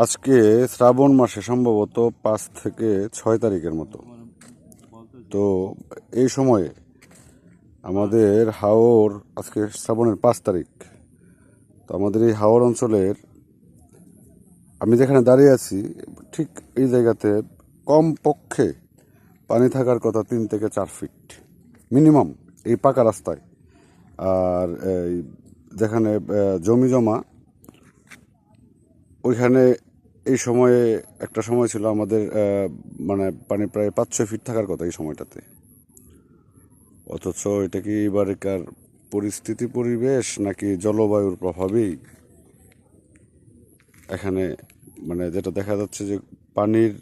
আজকে শ্রাবণ মাসে সম্ভবত পাঁচ থেকে ছয় তারিখের মতো। তো এই সময়ে আমাদের হাওর আজকে শ্রাবণের পাঁচ তারিখ। তো আমাদের এই হাওর অঞ্চলের আমি যেখানে দাঁড়িয়ে আছি, ঠিক এই জায়গাতে কম পক্ষে পানি থাকার কথা তিন থেকে চার ফিট মিনিমাম এই পাকা রাস্তায়। আর এই যেখানে জমি জমা ওইখানে এই সময়ে, একটা সময় ছিল আমাদের মানে পানি প্রায় পাঁচ ছয় ফিট থাকার কথা এই সময়টাতে। অথচ এটা কি এবারকার পরিস্থিতি পরিবেশ নাকি জলবায়ুর প্রভাবেই? এখানে মানে যেটা দেখা যাচ্ছে যে পানির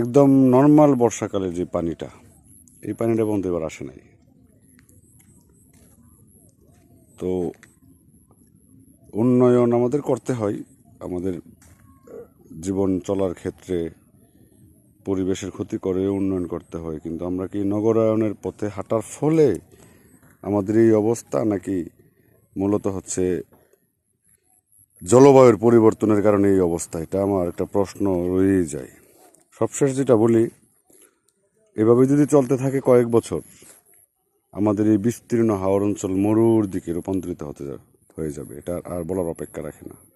একদম নর্মাল বর্ষাকালে যে পানিটা, এই পানিটা বন্ধ এবার আসে নাই। তো উন্নয়ন আমাদের করতে হয়। আমাদের জীবন চলার ক্ষেত্রে পরিবেশের ক্ষতি করে উন্নয়ন করতে হয়। কিন্তু আমরা কি নগরায়নের পথে হাঁটার ফলে আমাদের এই অবস্থা নাকি মূলত হচ্ছে জলবায়ুর পরিবর্তনের কারণে এই অবস্থা? এটা আমার একটা প্রশ্ন রয়েই যায়। সবশেষ যেটা বলি, এভাবে যদি চলতে থাকে কয়েক বছর, আমাদের এই বিস্তীর্ণ হাওর অঞ্চল মরুর দিকে রূপান্তরিত হতে যা- হয়ে যাবে। এটা আর বলার অপেক্ষা রাখে না।